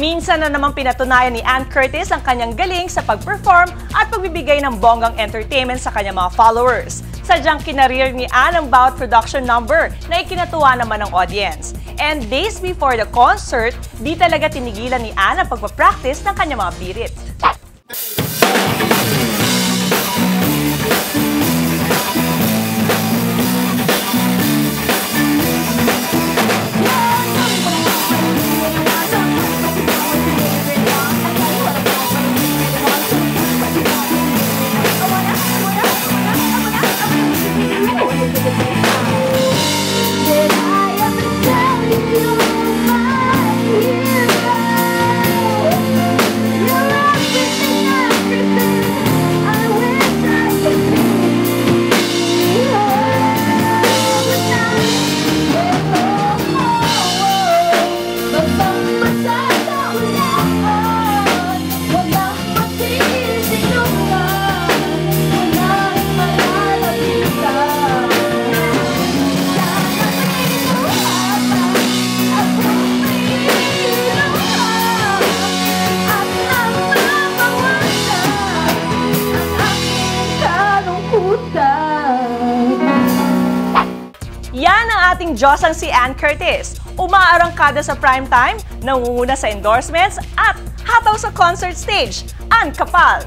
Minsan na naman pinatunayan ni Ann Curtis ang kanyang galing sa pag-perform at pagbibigay ng bonggang entertainment sa kanyang mga followers. Sadyang kinareer ni Ann ang bout production number na ikinatuwa naman ng audience. And days before the concert, di talaga tinigilan ni Ann ang pagpapractice ng kanyang mga birit. Ang ating Diyosang si Ann Curtis. Umaarangkada sa primetime, nangunguna sa endorsements at hataw sa concert stage. Ann Kapal!